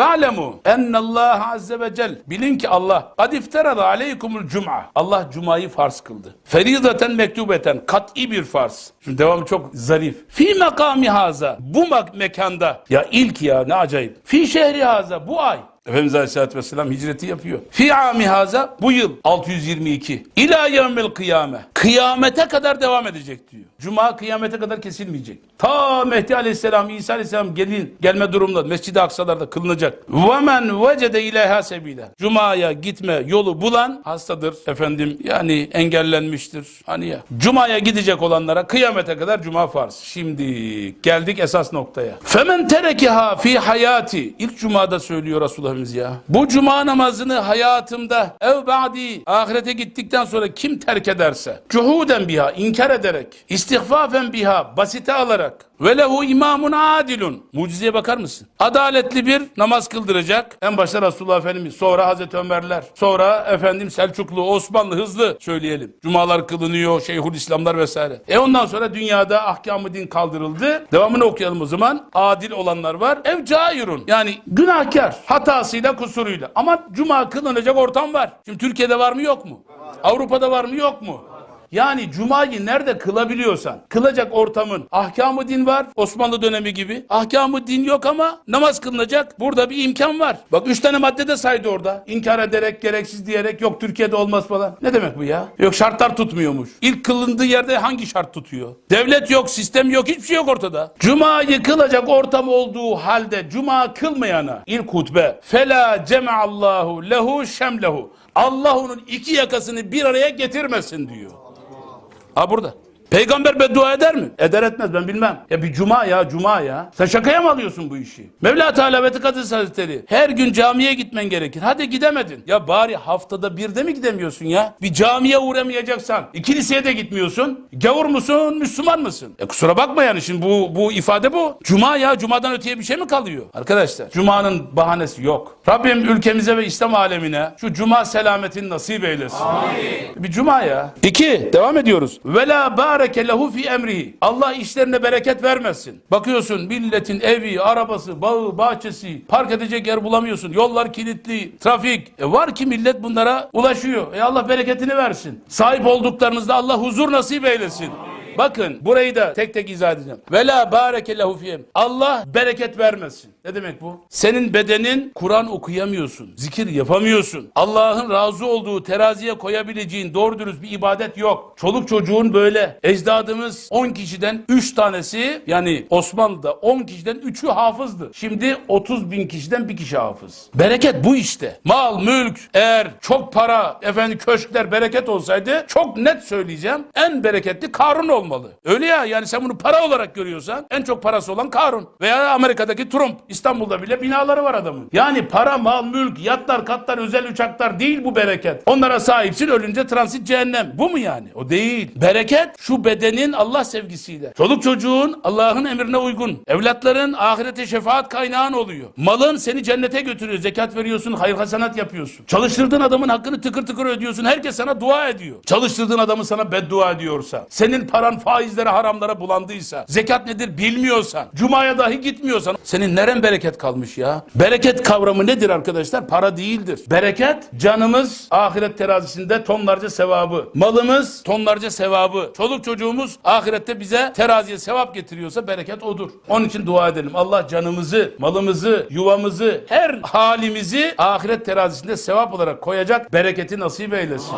Ve alemu ennallâhe azze ve cel. Bilin ki Allah kad ifterada aleykumul cum'a. Allah cumayı farz kıldı. Feridaten mektubeten kat'i bir farz. Şimdi devamı çok zarif. Fi makami haza. Bu mekanda. Ya ilk ya ne acayip. Fi şehri haza. Bu ay. Efendimiz Aleyhisselatü Vesselam hicreti yapıyor. Fi ami haza bu yıl 622. İlâ yevmil kıyame. Kıyamete kadar devam edecek diyor. Cuma kıyamete kadar kesilmeyecek. Ta Mehdi Aleyhisselam, İsa Aleyhisselam gelin, gelme durumunda Mescid-i Aksa'larda kılınacak. Ve men vecede ileyha sebila. Cuma'ya gitme yolu bulan hastadır efendim. Yani engellenmiştir. Hani ya. Cuma'ya gidecek olanlara kıyamete kadar Cuma farz. Şimdi geldik esas noktaya. Femen terekiha fi hayati. İlk Cuma'da söylüyor Resulullah'ımız ya. Bu Cuma namazını hayatımda ev ba'di ahirete gittikten sonra kim terk ederse cuhuden biha inkar ederek istihfafen biha basite alarak ve lehu imamun adilun. Mucizeye bakar mısın? Adaletli bir namaz kıldıracak. En başta Resulullah Efendimiz, sonra Hazreti Ömerler, sonra efendim Selçuklu, Osmanlı hızlı söyleyelim. Cumalar kılınıyor, Şeyhül İslamlar vesaire. E ondan sonra dünyada ahkamı din kaldırıldı. Devamını okuyalım o zaman. Adil olanlar var. Ev cairun. Yani günahkar. Hatasıyla, kusuruyla. Ama cuma kılınacak ortam var. Şimdi Türkiye'de var mı yok mu? Avrupa'da var mı yok mu? Yani cumayı nerede kılabiliyorsan, kılacak ortamın ahkamı din var Osmanlı dönemi gibi. Ahkamı din yok ama namaz kılınacak. Burada bir imkan var. Bak üç tane madde de saydı orada. İnkar ederek, gereksiz diyerek yok Türkiye'de olmaz falan. Ne demek bu ya? Yok şartlar tutmuyormuş. İlk kılındığı yerde hangi şart tutuyor? Devlet yok, sistem yok, hiçbir şey yok ortada. Cumayı kılacak ortam olduğu halde cuma kılmayana ilk hutbe. Fela cem'allahu lehu şemlehu. Allah onun iki yakasını bir araya getirmesin diyor. Ha burada. Peygamber beddua eder mi? Eder etmez ben bilmem. Ya bir cuma ya cuma ya. Sen şakaya mı alıyorsun bu işi? Mevla Teala ve Tekaddes Hazretleri her gün camiye gitmen gerekir. Hadi gidemedin. Ya bari haftada bir de mi gidemiyorsun ya? Bir camiye uğramayacaksan, e, kiliseye de gitmiyorsun. Gavur musun, Müslüman mısın? E kusura bakma yani şimdi bu, bu ifade bu. Cuma ya cumadan öteye bir şey mi kalıyor? Arkadaşlar cumanın bahanesi yok. Rabbim ülkemize ve İslam alemine şu cuma selametini nasip eylesin. Bir cuma ya. İki, devam ediyoruz. Ve la bareke lehu fi emrihi. Allah işlerine bereket vermesin. Bakıyorsun milletin evi, arabası, bağı, bahçesi, park edecek yer bulamıyorsun. Yollar kilitli, trafik. E var ki millet bunlara ulaşıyor. E Allah bereketini versin. Sahip olduklarınızda Allah huzur nasip eylesin. Bakın burayı da tek tek izah edeceğim. Ve la bareke lehu fiyem. Allah bereket vermesin. Ne demek bu? Senin bedenin Kur'an okuyamıyorsun. Zikir yapamıyorsun. Allah'ın razı olduğu teraziye koyabileceğin doğru dürüst bir ibadet yok. Çoluk çocuğun böyle. Ecdadımız 10 kişiden 3 tanesi yani Osmanlı'da 10 kişiden 3'ü hafızdı. Şimdi 30 bin kişiden bir kişi hafız. Bereket bu işte. Mal, mülk, eğer çok para, efendim köşkler bereket olsaydı çok net söyleyeceğim. En bereketli Karun olmalı. Öyle ya yani sen bunu para olarak görüyorsan en çok parası olan Karun. Veya Amerika'daki Trump. İstanbul'da bile binaları var adamın. Yani para, mal, mülk, yatlar, katlar, özel uçaklar değil bu bereket. Onlara sahipsin ölünce transit cehennem. Bu mu yani? O değil. Bereket şu bedenin Allah sevgisiyle. Çoluk çocuğun Allah'ın emrine uygun. Evlatların ahirete şefaat kaynağın oluyor. Malın seni cennete götürüyor. Zekat veriyorsun, hayır hasenat yapıyorsun. Çalıştırdığın adamın hakkını tıkır tıkır ödüyorsun. Herkes sana dua ediyor. Çalıştırdığın adamı sana beddua ediyorsa, senin paran faizlere, haramlara bulandıysa, zekat nedir bilmiyorsan, cumaya dahi gitmiyorsan, senin neren bereket kalmış ya? Bereket kavramı nedir arkadaşlar? Para değildir. Bereket canımız ahiret terazisinde tonlarca sevabı, malımız tonlarca sevabı, çoluk çocuğumuz ahirette bize teraziye sevap getiriyorsa bereket odur. Onun için dua edelim. Allah canımızı, malımızı, yuvamızı, her halimizi ahiret terazisinde sevap olarak koyacak bereketi nasip eylesin.